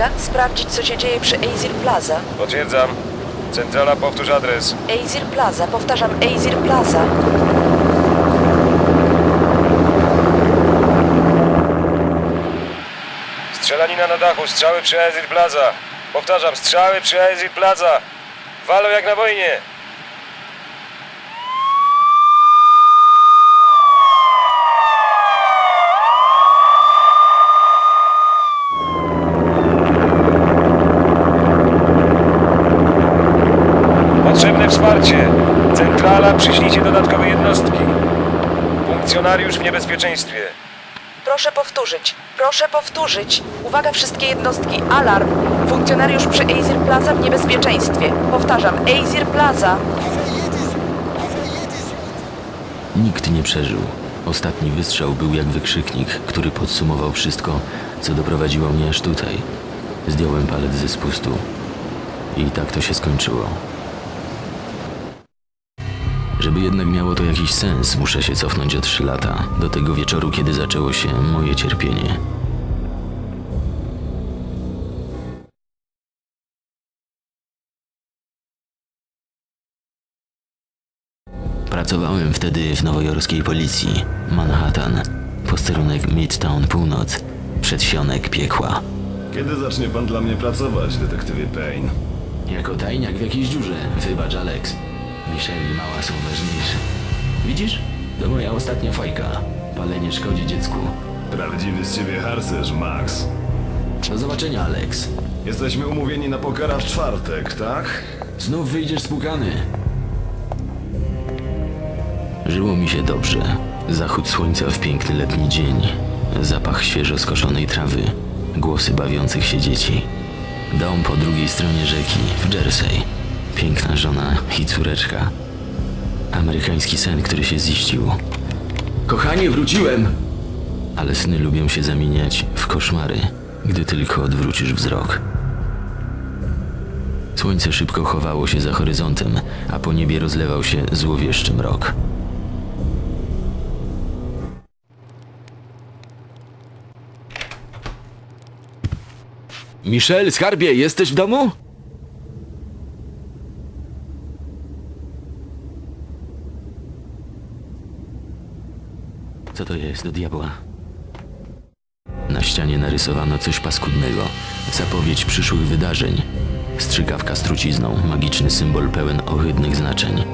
Uwaga, sprawdzić co się dzieje przy Azir Plaza. Potwierdzam. Centrala, powtórz adres. Azir Plaza, powtarzam, Azir Plaza. Strzelanina na dachu, strzały przy Ezir Plaza. Powtarzam, strzały przy Ezir Plaza. Walą jak na wojnie. Potrzebne wsparcie. Centrala, przyślijcie dodatkowe jednostki. Funkcjonariusz w niebezpieczeństwie. Proszę powtórzyć, proszę powtórzyć. Uwaga wszystkie jednostki, alarm. Funkcjonariusz przy Azir Plaza w niebezpieczeństwie. Powtarzam, Azir Plaza. Nikt nie przeżył. Ostatni wystrzał był jak wykrzyknik, który podsumował wszystko, co doprowadziło mnie aż tutaj. Zdjąłem palec ze spustu. I tak to się skończyło. Żeby jednak miało to jakiś sens, muszę się cofnąć o trzy lata, do tego wieczoru, kiedy zaczęło się moje cierpienie. Pracowałem wtedy w nowojorskiej policji. Manhattan. Posterunek Midtown Północ. Przedsionek piekła. Kiedy zacznie pan dla mnie pracować, detektywie Payne? Jako tajniak w jakiejś dziurze. Wybacz, Alex. Michelle i mała są ważniejsze. Widzisz? To moja ostatnia fajka. Palenie szkodzi dziecku. Prawdziwy z ciebie harcerz, Max. Do zobaczenia, Alex. Jesteśmy umówieni na pokera w czwartek, tak? Znów wyjdziesz spłukany. Żyło mi się dobrze. Zachód słońca w piękny letni dzień. Zapach świeżo skoszonej trawy. Głosy bawiących się dzieci. Dom po drugiej stronie rzeki, w Jersey. Piękna żona i córeczka. Amerykański sen, który się ziścił. Kochanie, wróciłem! Ale sny lubią się zamieniać w koszmary, gdy tylko odwrócisz wzrok. Słońce szybko chowało się za horyzontem, a po niebie rozlewał się złowieszczy mrok. Michel, skarbie, jesteś w domu? Co to jest do diabła? Na ścianie narysowano coś paskudnego. Zapowiedź przyszłych wydarzeń. Strzykawka z trucizną, magiczny symbol pełen ohydnych znaczeń.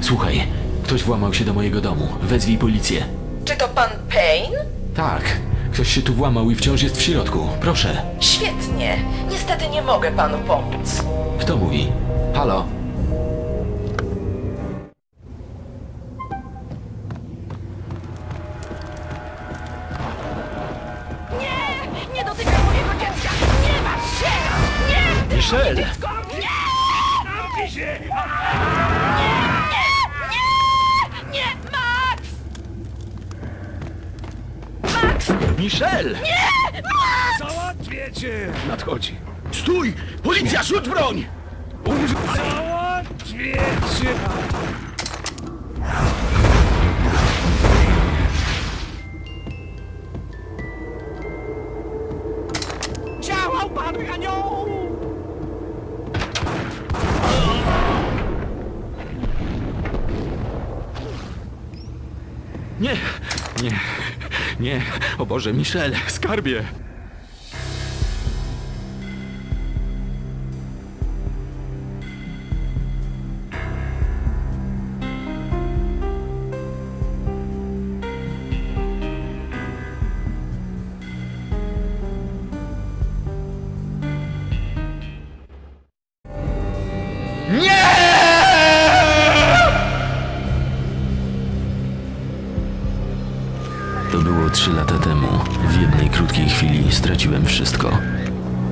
Słuchaj, ktoś włamał się do mojego domu. Wezwij policję. Czy to pan Payne? Tak, ktoś się tu włamał i wciąż jest w środku. Proszę. Świetnie. Niestety nie mogę panu pomóc. Kto mówi? Halo? Nie! Nie dotykaj mojego dziecka! Nie masz się! Nie! Michel! Dziecko! Nie! Zamknij się! Max! Michel! Załatwię cię! Nadchodzi. Stój! Policja, rzuć broń! Załatwię cię! Działał pan anioł! Nie, nie, nie. O Boże, Michel, skarbie. Było trzy lata temu. W jednej krótkiej chwili straciłem wszystko.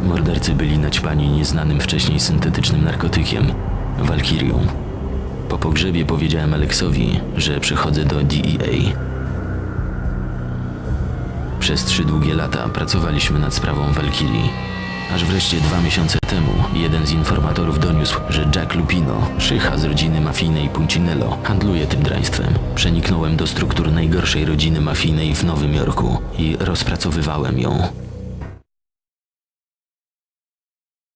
Mordercy byli naćpani nieznanym wcześniej syntetycznym narkotykiem walkirią. Po pogrzebie powiedziałem Aleksowi, że przychodzę do DEA. Przez trzy długie lata pracowaliśmy nad sprawą Walkirii. Aż wreszcie dwa miesiące temu jeden z informatorów doniósł, że Jack Lupino, szycha z rodziny mafijnej Puncinello, handluje tym draństwem. Przeniknąłem do struktur najgorszej rodziny mafijnej w Nowym Jorku i rozpracowywałem ją.